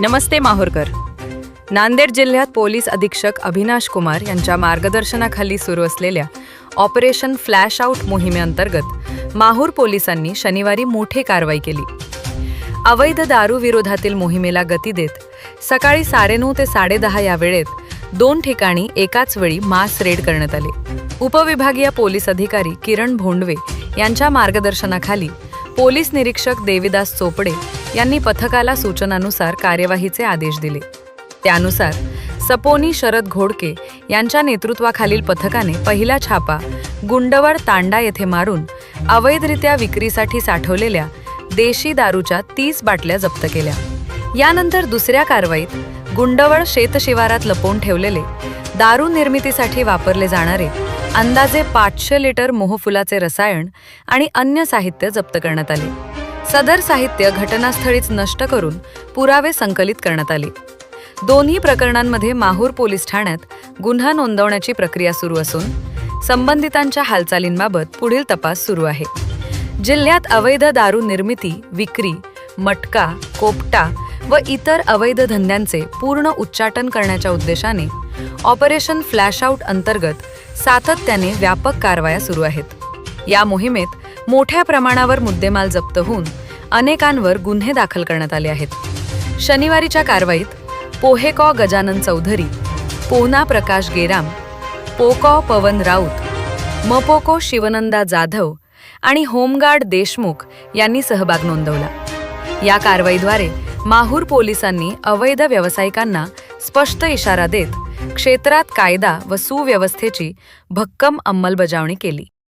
नमस्ते माहूरकर. नांदेड जिल्ह्यात पोलीस अधीक्षक अभिनाश कुमार यांच्या मार्गदर्शनाखाली सुरू असलेल्या ऑपरेशन फ्लॅश आऊट मोहिमेअंतर्गत माहूर पोलिसांनी शनिवारी मोठी कारवाई केली. अवैध दारू विरोधातील मोहिमेला गती देत सकाळी साडेनऊ ते साडेदहा या वेळेत दोन ठिकाणी एकाच वेळी मास रेड करण्यात आले. उपविभागीय पोलीस अधिकारी किरण भोंडवे यांच्या मार्गदर्शनाखाली पोलीस निरीक्षक देविदास चोपडे यांनी पथकाला सूचनानुसार कार्यवाहीचे आदेश दिले. त्यानुसार सपोनी शरद घोडके यांच्या नेतृत्वाखालील पथकाने पहिला छापा गुंडवड तांडा येथे मारून अवैधरित्या विक्रीसाठी साठवलेल्या देशी दारूच्या तीस बाटल्या जप्त केल्या. यानंतर दुसऱ्या कारवाईत गुंडवळ शेतशिवारात लपवून ठेवलेले दारू निर्मितीसाठी वापरले जाणारे अंदाजे पाचशे लिटर मोहफुलाचे रसायन आणि अन्य साहित्य जप्त करण्यात आले. सदर साहित्य घटनास्थळीच नष्ट करून पुरावे संकलित करण्यात आले. दोन्ही प्रकरणांमध्ये माहूर पोलीस ठाण्यात गुन्हा नोंदवण्याची प्रक्रिया सुरू असून संबंधितांच्या हालचालींबाबत पुढील तपास सुरू आहे. जिल्ह्यात अवैध दारू निर्मिती विक्री मटका कोपटा व इतर अवैध धंद्यांचे पूर्ण उच्चाटन करण्याच्या उद्देशाने ऑपरेशन फ्लॅश आऊट अंतर्गत सातत्याने व्यापक कारवाया सुरू आहेत. या मोहिमेत मोठ्या प्रमाणावर मुद्देमाल जप्त होऊन अनेकांवर गुन्हे दाखल करण्यात आले आहेत. शनिवारीच्या कारवाईत पोहेकॉ गजानन चौधरी पोना प्रकाश गेराम पोकॉ पवन राऊत मपोको शिवनंदा जाधव आणि होमगार्ड देशमुख यांनी सहभाग नोंदवला. या कारवाईद्वारे माहूर पोलिसांनी अवैध व्यावसायिकांना स्पष्ट इशारा देत क्षेत्रात कायदा व सुव्यवस्थेची भक्कम अंमलबजावणी केली.